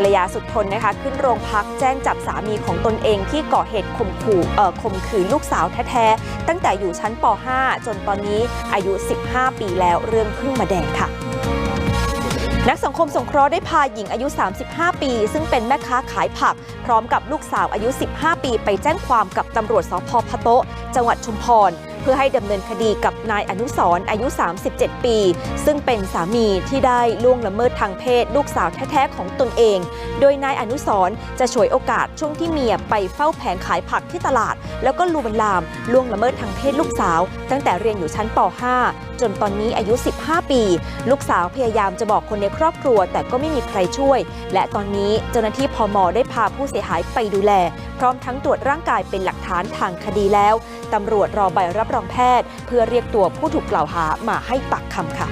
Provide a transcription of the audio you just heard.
รรยาสุดทนนะคะ ขึ้นโรงพักแจ้งจับสามีของตนเองที่ก่อเหตุข่มขู่เอ่อข่มขืนลูกสาวแท้ๆ ตั้งแต่อยู่ชั้นป .5 จนตอนนี้อายุ 15 ปีแล้วเรื่องเพิ่งมาแดงค่ะนักสังคมสงเคราะห์ได้พาหญิงอายุ 35 ปี ซึ่งเป็นแม่ค้าขายผัก พร้อมกับลูกสาวอายุ 15 ปี ไปแจ้งความกับตำรวจสพพะโต๊ะจังหวัดชุมพร เพื่อให้ดำเนินคดีกับนายอนุสร์อายุ 37 ปี ซึ่งเป็นสามีที่ได้ล่วงละเมิดทางเพศ ลูกสาวแท้ๆของตนเอง โดยนายอนุสร์จะฉวยโอกาสช่วงที่เมียไปเฝ้าแผงขายผักที่ตลาด แล้วก็ลวนลามล่วงละเมิดทางเพศลูกสาว ตั้งแต่เรียนอยู่ชั้นป .5 จนตอนนี้อายุ 15 ปี ลูกสาวพยายามจะบอกคนในครอบครัว แต่ก็ไม่มีใครช่วย และตอนนี้เจ้าหน้าที่พมได้พาผู้เสียหายไปดูแล พร้อมทั้งตรวจร่างกายเป็นหลักฐานทางคดีแล้วตำรวจรอใบรับรองแพทย์ เพื่อเรียกตัวผู้ถูกกล่าวหามาให้ปากคำค่ะ